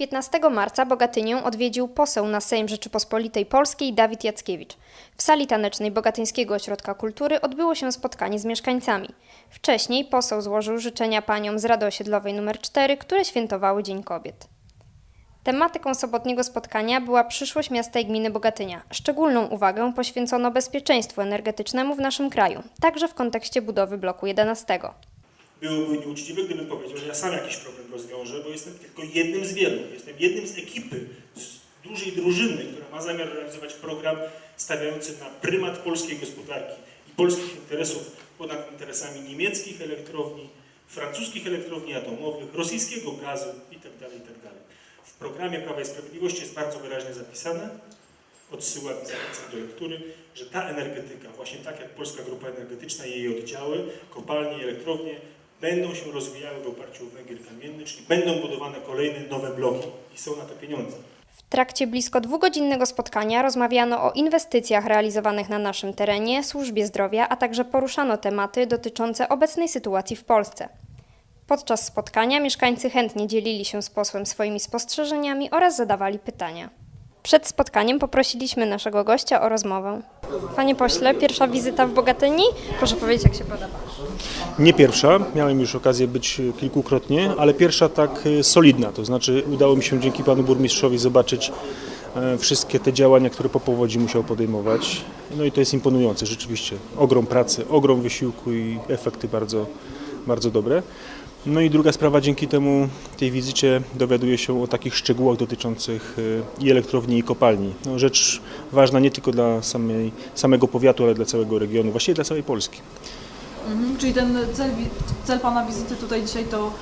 15 marca Bogatynię odwiedził poseł na Sejm Rzeczypospolitej Polskiej Dawid Jackiewicz. W sali tanecznej Bogatyńskiego Ośrodka Kultury odbyło się spotkanie z mieszkańcami. Wcześniej poseł złożył życzenia paniom z Rady Osiedlowej nr 4, które świętowały Dzień Kobiet. Tematyką sobotniego spotkania była przyszłość miasta i gminy Bogatynia. Szczególną uwagę poświęcono bezpieczeństwu energetycznemu w naszym kraju, także w kontekście budowy bloku 11. Byłoby nieuczciwe, gdybym powiedział, że ja sam jakiś problem rozwiążę, bo jestem tylko jednym z wielu. Jestem jednym z ekipy, z dużej drużyny, która ma zamiar realizować program stawiający na prymat polskiej gospodarki i polskich interesów ponad interesami niemieckich elektrowni, francuskich elektrowni atomowych, rosyjskiego gazu itd. itd. W programie Prawa i Sprawiedliwości jest bardzo wyraźnie zapisane, odsyłam zachęcam do lektury, że ta energetyka, właśnie tak jak Polska Grupa Energetyczna i jej oddziały, kopalnie elektrownie, będą się rozwijały w oparciu o węgiel kamienny, czyli będą budowane kolejne nowe bloki i są na to pieniądze. W trakcie blisko dwugodzinnego spotkania rozmawiano o inwestycjach realizowanych na naszym terenie, służbie zdrowia, a także poruszano tematy dotyczące obecnej sytuacji w Polsce. Podczas spotkania mieszkańcy chętnie dzielili się z posłem swoimi spostrzeżeniami oraz zadawali pytania. Przed spotkaniem poprosiliśmy naszego gościa o rozmowę. Panie pośle, pierwsza wizyta w Bogatyni? Proszę powiedzieć, jak się podoba. Nie pierwsza, miałem już okazję być kilkukrotnie, ale pierwsza tak y, solidna, to znaczy udało mi się dzięki panu burmistrzowi zobaczyć e, wszystkie te działania, które po powodzi musiał podejmować. No i to jest imponujące, rzeczywiście. Ogrom pracy, ogrom wysiłku i efekty bardzo, bardzo dobre. No i druga sprawa, dzięki temu tej wizycie dowiaduję się o takich szczegółach dotyczących y, i elektrowni i kopalni. No, rzecz ważna nie tylko dla samej, samego powiatu, ale dla całego regionu, właściwie dla całej Polski. Mhm, czyli ten cel, cel Pana wizyty tutaj dzisiaj to,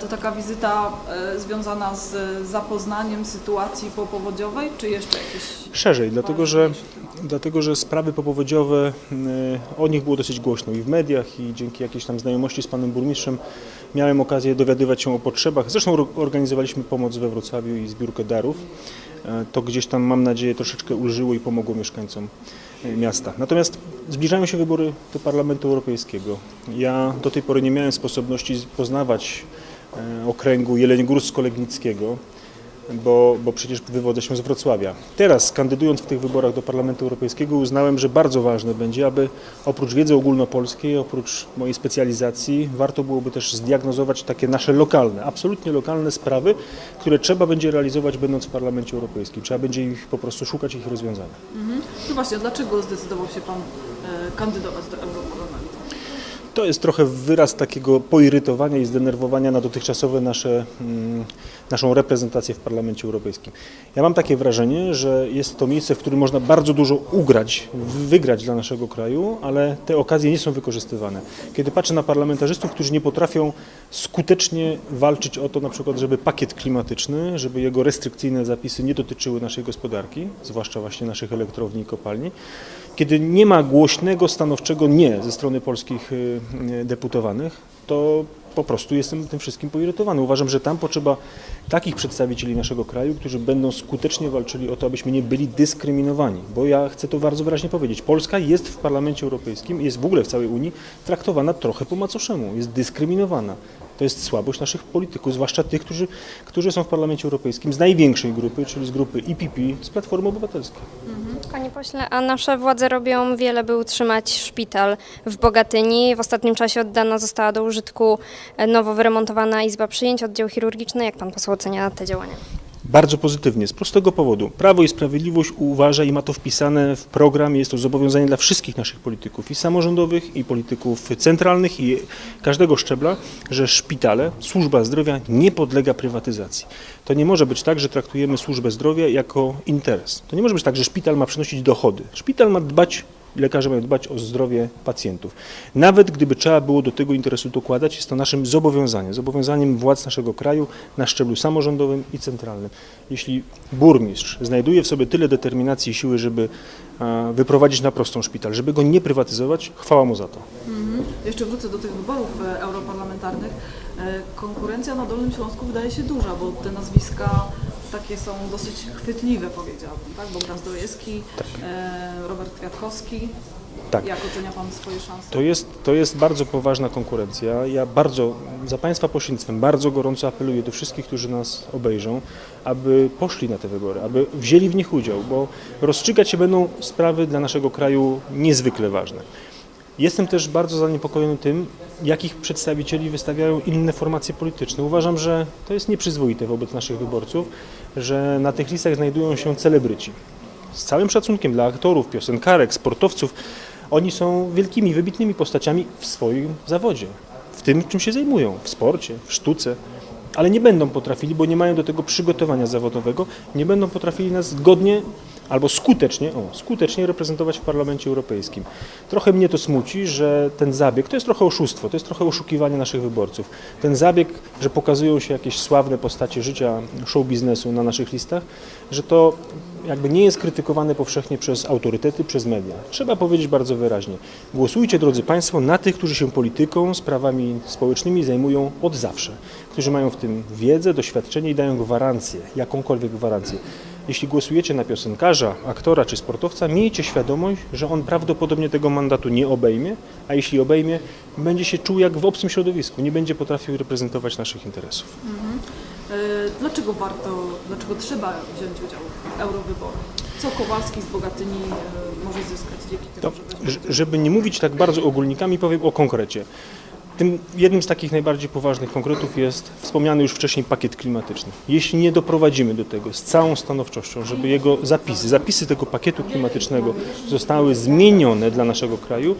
to taka wizyta e, związana z zapoznaniem sytuacji popowodziowej, czy jeszcze jakieś... Szerzej, dlatego że, dlatego że sprawy popowodziowe, y, o nich było dosyć głośno i w mediach i dzięki jakiejś tam znajomości z panem burmistrzem miałem okazję dowiadywać się o potrzebach. Zresztą or- organizowaliśmy pomoc we Wrocławiu i zbiórkę darów. E, To gdzieś tam mam nadzieję troszeczkę ulżyło i pomogło mieszkańcom e, miasta. Natomiast zbliżają się wybory do Parlamentu Europejskiego. Ja do tej pory nie miałem sposobności poznawać e, okręgu Jeleniogórsko-Legnickiego bo, bo przecież wywodzę się z Wrocławia. Teraz, kandydując w tych wyborach do Parlamentu Europejskiego, uznałem, że bardzo ważne będzie, aby oprócz wiedzy ogólnopolskiej, oprócz mojej specjalizacji, warto byłoby też zdiagnozować takie nasze lokalne, absolutnie lokalne sprawy, które trzeba będzie realizować będąc w Parlamencie Europejskim. Trzeba będzie ich po prostu szukać ich rozwiązania. Mhm. No właśnie, dlaczego zdecydował się Pan e, kandydować do Europarlamentu? To jest trochę wyraz takiego poirytowania i zdenerwowania na dotychczasowe nasze, mm, naszą reprezentację w Parlamencie Europejskim. Ja mam takie wrażenie, że jest to miejsce, w którym można bardzo dużo ugrać, wygrać dla naszego kraju, ale te okazje nie są wykorzystywane. Kiedy patrzę na parlamentarzystów, którzy nie potrafią skutecznie walczyć o to, na przykład, żeby pakiet klimatyczny, żeby jego restrykcyjne zapisy nie dotyczyły naszej gospodarki, zwłaszcza właśnie naszych elektrowni i kopalni, kiedy nie ma głośnego, stanowczego nie ze strony polskich y, y, deputowanych, to po prostu jestem tym wszystkim poirytowany. Uważam, że tam potrzeba takich przedstawicieli naszego kraju, którzy będą skutecznie walczyli o to, abyśmy nie byli dyskryminowani. Bo ja chcę to bardzo wyraźnie powiedzieć. Polska jest w Parlamencie Europejskim, jest w ogóle w całej Unii traktowana trochę po macoszemu, jest dyskryminowana. To jest słabość naszych polityków, zwłaszcza tych, którzy, którzy są w Parlamencie Europejskim z największej grupy, czyli z grupy IPP, z Platformy Obywatelskiej. Panie pośle, a nasze władze robią wiele, by utrzymać szpital w Bogatyni. W ostatnim czasie oddana została do użytku e, nowo wyremontowana izba przyjęć, oddział chirurgiczny. Jak pan poseł ocenia te działania? Bardzo pozytywnie, z prostego powodu. Prawo i Sprawiedliwość uważa i ma to wpisane w program, jest to zobowiązanie dla wszystkich naszych polityków, i samorządowych, i polityków centralnych, i każdego szczebla, że szpitale, służba zdrowia nie podlega prywatyzacji. To nie może być tak, że traktujemy służbę zdrowia jako interes. To nie może być tak, że szpital ma przynosić dochody. Szpital ma dbać lekarze mają dbać o zdrowie pacjentów. Nawet gdyby trzeba było do tego interesu dokładać, jest to naszym zobowiązaniem, zobowiązaniem władz naszego kraju na szczeblu samorządowym i centralnym. Jeśli burmistrz znajduje w sobie tyle determinacji i siły, żeby wyprowadzić na prostą szpital, żeby go nie prywatyzować, chwała mu za to. Mhm. Jeszcze wrócę do tych wyborów e, europarlamentarnych. E, Konkurencja na Dolnym Śląsku wydaje się duża, bo te nazwiska takie są dosyć chwytliwe, powiedziałabym, tak? Bogdan Zdrojewski, e, Robert Kwiatkowski. Tak. Jak ocenia Pan swoje szanse? To jest, to jest bardzo poważna konkurencja. Ja bardzo, za Państwa pośrednictwem, bardzo gorąco apeluję do wszystkich, którzy nas obejrzą, aby poszli na te wybory, aby wzięli w nich udział, bo rozstrzygać się będą sprawy dla naszego kraju niezwykle ważne. Jestem też bardzo zaniepokojony tym, jakich przedstawicieli wystawiają inne formacje polityczne. Uważam, że to jest nieprzyzwoite wobec naszych wyborców, że na tych listach znajdują się celebryci. Z całym szacunkiem dla aktorów, piosenkarek, sportowców, oni są wielkimi, wybitnymi postaciami w swoim zawodzie, w tym, czym się zajmują, w sporcie, w sztuce, ale nie będą potrafili, bo nie mają do tego przygotowania zawodowego, nie będą potrafili nas godnie albo skutecznie, o, skutecznie reprezentować w Parlamencie Europejskim. Trochę mnie to smuci, że ten zabieg, to jest trochę oszustwo, to jest trochę oszukiwanie naszych wyborców. Ten zabieg, że pokazują się jakieś sławne postacie życia show biznesu na naszych listach, że to jakby nie jest krytykowane powszechnie przez autorytety, przez media. Trzeba powiedzieć bardzo wyraźnie. Głosujcie, drodzy Państwo, na tych, którzy się polityką, sprawami społecznymi zajmują od zawsze, którzy mają w tym wiedzę, doświadczenie i dają gwarancję, jakąkolwiek gwarancję. Jeśli głosujecie na piosenkarza, aktora czy sportowca, miejcie świadomość, że on prawdopodobnie tego mandatu nie obejmie, a jeśli obejmie, będzie się czuł jak w obcym środowisku, nie będzie potrafił reprezentować naszych interesów. E, Dlaczego warto, dlaczego trzeba wziąć udział w eurowyborach? Co Kowalski z Bogatyni e, może zyskać dzięki To, temu, udział? żeby nie mówić tak bardzo ogólnikami, powiem o konkrecie. Tym jednym z takich najbardziej poważnych konkretów jest wspomniany już wcześniej pakiet klimatyczny. Jeśli nie doprowadzimy do tego z całą stanowczością, żeby jego zapisy, zapisy tego pakietu klimatycznego zostały zmienione dla naszego kraju,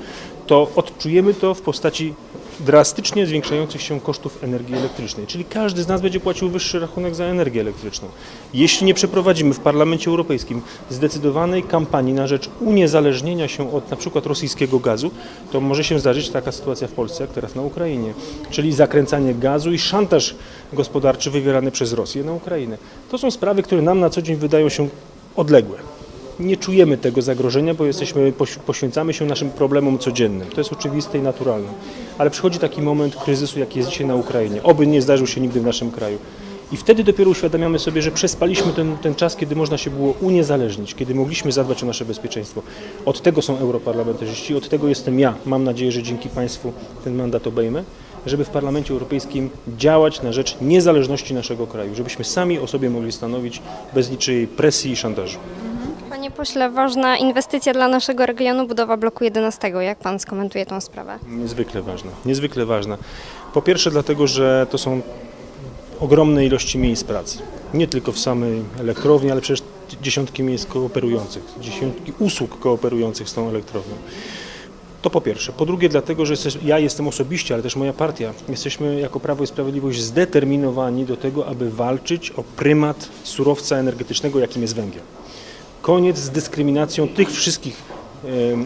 to odczujemy to w postaci drastycznie zwiększających się kosztów energii elektrycznej, czyli każdy z nas będzie płacił wyższy rachunek za energię elektryczną. Jeśli nie przeprowadzimy w Parlamencie Europejskim zdecydowanej kampanii na rzecz uniezależnienia się od na przykład rosyjskiego gazu, to może się zdarzyć taka sytuacja w Polsce jak teraz na Ukrainie, czyli zakręcanie gazu i szantaż gospodarczy wywierany przez Rosję na Ukrainę. To są sprawy, które nam na co dzień wydają się odległe nie czujemy tego zagrożenia, bo jesteśmy, poś- poświęcamy się naszym problemom codziennym. To jest oczywiste i naturalne. Ale przychodzi taki moment kryzysu, jaki jest dzisiaj na Ukrainie. Oby nie zdarzył się nigdy w naszym kraju. I wtedy dopiero uświadamiamy sobie, że przespaliśmy ten, ten czas, kiedy można się było uniezależnić, kiedy mogliśmy zadbać o nasze bezpieczeństwo. Od tego są europarlamentarzyści, od tego jestem ja. Mam nadzieję, że dzięki Państwu ten mandat obejmę, żeby w Parlamencie Europejskim działać na rzecz niezależności naszego kraju, żebyśmy sami o sobie mogli stanowić bez niczyjej presji i szantażu. Panie pośle, ważna inwestycja dla naszego regionu, budowa bloku 11. Jak pan skomentuje tą sprawę? Niezwykle ważna, niezwykle ważna. Po pierwsze dlatego, że to są ogromne ilości miejsc pracy. Nie tylko w samej elektrowni, ale przecież dziesiątki miejsc kooperujących, dziesiątki usług kooperujących z tą elektrownią. To po pierwsze. Po drugie dlatego, że jesteś, ja jestem osobiście, ale też moja partia, jesteśmy jako Prawo i Sprawiedliwość zdeterminowani do tego, aby walczyć o prymat surowca energetycznego, jakim jest węgiel. Koniec z dyskryminacją tych wszystkich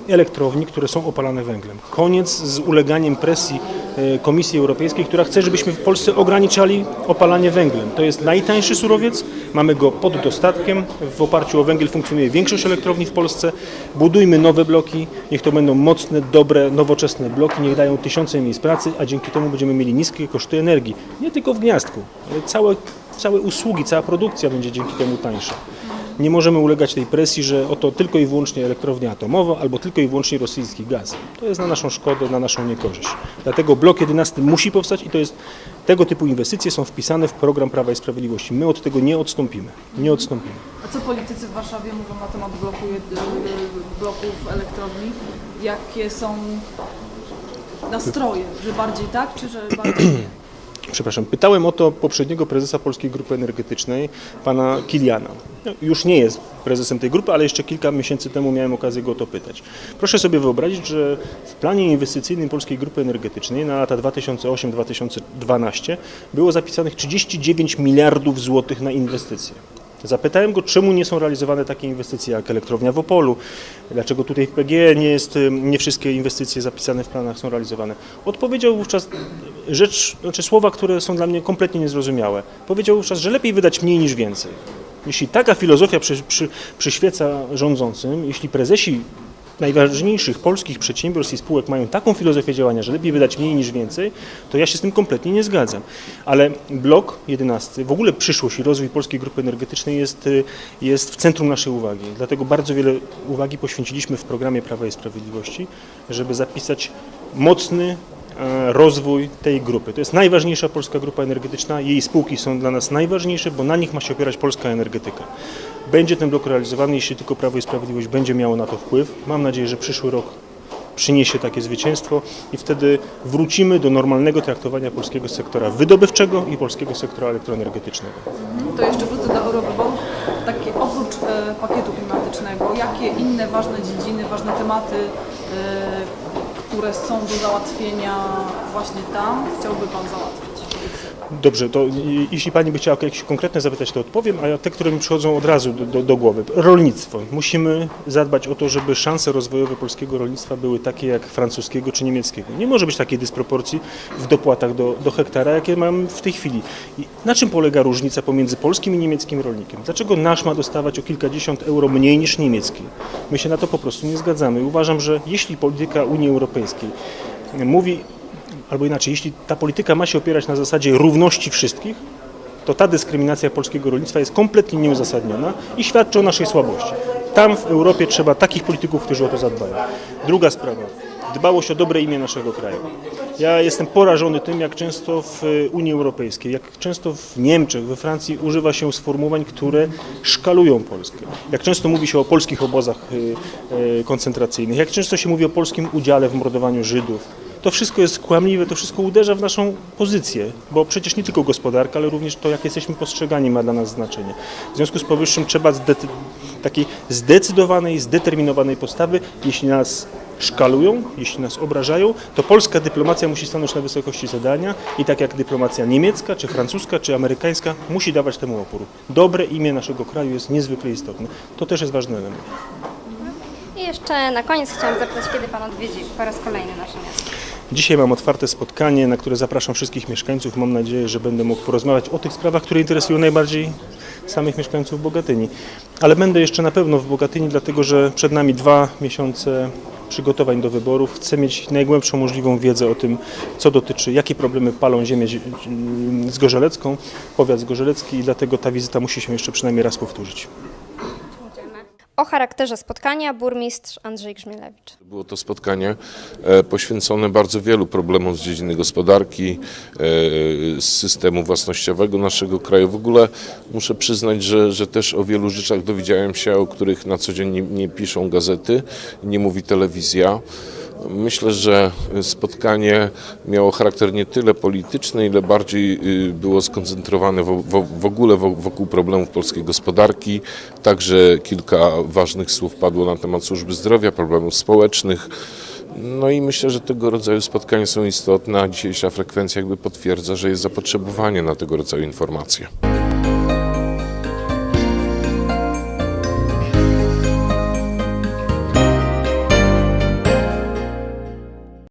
elektrowni, które są opalane węglem. Koniec z uleganiem presji e, Komisji Europejskiej, która chce, żebyśmy w Polsce ograniczali opalanie węglem. To jest najtańszy surowiec, mamy go pod dostatkiem, w oparciu o węgiel funkcjonuje większość elektrowni w Polsce. Budujmy nowe bloki, niech to będą mocne, dobre, nowoczesne bloki, niech dają tysiące miejsc pracy, a dzięki temu będziemy mieli niskie koszty energii. Nie tylko w gniazdku, ale całe, całe usługi, cała produkcja będzie dzięki temu tańsza. Nie możemy ulegać tej presji, że oto tylko i wyłącznie elektrownia atomowa albo tylko i wyłącznie rosyjski gaz. To jest na naszą szkodę, na naszą niekorzyść. Dlatego blok 11 musi powstać i to jest tego typu inwestycje są wpisane w program Prawa i Sprawiedliwości. My od tego nie odstąpimy. Nie odstąpimy. A co politycy w Warszawie mówią na temat bloku, y, bloków elektrowni? Jakie są nastroje? Że bardziej tak, czy że bardziej nie? Przepraszam, pytałem o to poprzedniego prezesa Polskiej Grupy Energetycznej, pana Kiliana. No, już nie jest prezesem tej grupy, ale jeszcze kilka miesięcy temu miałem okazję go o to pytać. Proszę sobie wyobrazić, że w planie inwestycyjnym Polskiej Grupy Energetycznej na lata 2008-2012 było zapisanych 39 miliardów złotych na inwestycje. Zapytałem go, czemu nie są realizowane takie inwestycje jak elektrownia w Opolu, dlaczego tutaj w PGE nie, jest, ym, nie wszystkie inwestycje zapisane w planach są realizowane. Odpowiedział wówczas rzecz, znaczy słowa, które są dla mnie kompletnie niezrozumiałe. Powiedział wówczas, że lepiej wydać mniej niż więcej. Jeśli taka filozofia przy, przy, przyświeca rządzącym, jeśli prezesi najważniejszych polskich przedsiębiorstw i spółek mają taką filozofię działania, że lepiej wydać mniej niż więcej, to ja się z tym kompletnie nie zgadzam. Ale blok 11, w ogóle przyszłość i rozwój polskiej grupy energetycznej jest, jest w centrum naszej uwagi. Dlatego bardzo wiele uwagi poświęciliśmy w programie Prawa i Sprawiedliwości, żeby zapisać mocny rozwój tej grupy. To jest najważniejsza polska grupa energetyczna, jej spółki są dla nas najważniejsze, bo na nich ma się opierać polska energetyka. Będzie ten blok realizowany, jeśli tylko Prawo i Sprawiedliwość będzie miało na to wpływ. Mam nadzieję, że przyszły rok przyniesie takie zwycięstwo i wtedy wrócimy do normalnego traktowania polskiego sektora wydobywczego i polskiego sektora elektroenergetycznego. To jeszcze wrócę do eurowyborów. Takie oprócz e, pakietu klimatycznego, jakie inne ważne dziedziny, ważne tematy, e, które są do załatwienia właśnie tam, chciałby Pan załatwić? Dobrze, to jeśli Pani by chciała jakieś konkretne zapytać, to odpowiem, a te, które mi przychodzą od razu do, do, do głowy. Rolnictwo. Musimy zadbać o to, żeby szanse rozwojowe polskiego rolnictwa były takie jak francuskiego czy niemieckiego. Nie może być takiej dysproporcji w dopłatach do, do hektara, jakie mamy w tej chwili. I na czym polega różnica pomiędzy polskim i niemieckim rolnikiem? Dlaczego nasz ma dostawać o kilkadziesiąt euro mniej niż niemiecki? My się na to po prostu nie zgadzamy. Uważam, że jeśli polityka Unii Europejskiej mówi albo inaczej, jeśli ta polityka ma się opierać na zasadzie równości wszystkich, to ta dyskryminacja polskiego rolnictwa jest kompletnie nieuzasadniona i świadczy o naszej słabości. Tam w Europie trzeba takich polityków, którzy o to zadbają. Druga sprawa. Dbałość o dobre imię naszego kraju. Ja jestem porażony tym, jak często w y, Unii Europejskiej, jak często w Niemczech, we Francji używa się sformułowań, które szkalują Polskę. Jak często mówi się o polskich obozach y, y, koncentracyjnych, jak często się mówi o polskim udziale w mordowaniu Żydów. To wszystko jest kłamliwe, to wszystko uderza w naszą pozycję, bo przecież nie tylko gospodarka, ale również to, jak jesteśmy postrzegani, ma dla nas znaczenie. W związku z powyższym trzeba zdety- takiej zdecydowanej, zdeterminowanej postawy, jeśli nas szkalują, jeśli nas obrażają, to polska dyplomacja musi stanąć na wysokości zadania i tak jak dyplomacja niemiecka, czy francuska, czy amerykańska musi dawać temu opór. Dobre imię naszego kraju jest niezwykle istotne. To też jest ważny element. I jeszcze na koniec chciałam zapytać, kiedy Pan odwiedzi po raz kolejny nasze miasto. Dzisiaj mam otwarte spotkanie, na które zapraszam wszystkich mieszkańców. Mam nadzieję, że będę mógł porozmawiać o tych sprawach, które interesują najbardziej samych mieszkańców Bogatyni. Ale będę jeszcze na pewno w Bogatyni, dlatego że przed nami dwa miesiące przygotowań do wyborów. Chcę mieć najgłębszą możliwą wiedzę o tym, co dotyczy, jakie problemy palą ziemię zie- zgorzelecką, powiat zgorzelecki i dlatego ta wizyta musi się jeszcze przynajmniej raz powtórzyć. O charakterze spotkania burmistrz Andrzej Grzmielewicz. Było to spotkanie e, poświęcone bardzo wielu problemom z dziedziny gospodarki, e, z systemu własnościowego naszego kraju. W ogóle muszę przyznać, że, że też o wielu rzeczach dowiedziałem się, o których na co dzień nie, nie piszą gazety, nie mówi telewizja. Myślę, że spotkanie miało charakter nie tyle polityczny, ile bardziej y, było skoncentrowane w, ogóle wo- wokół problemów polskiej gospodarki. Także kilka ważnych słów padło na temat służby zdrowia, problemów społecznych. No i myślę, że tego rodzaju spotkania są istotne, a dzisiejsza frekwencja jakby potwierdza, że jest zapotrzebowanie na tego rodzaju informacje.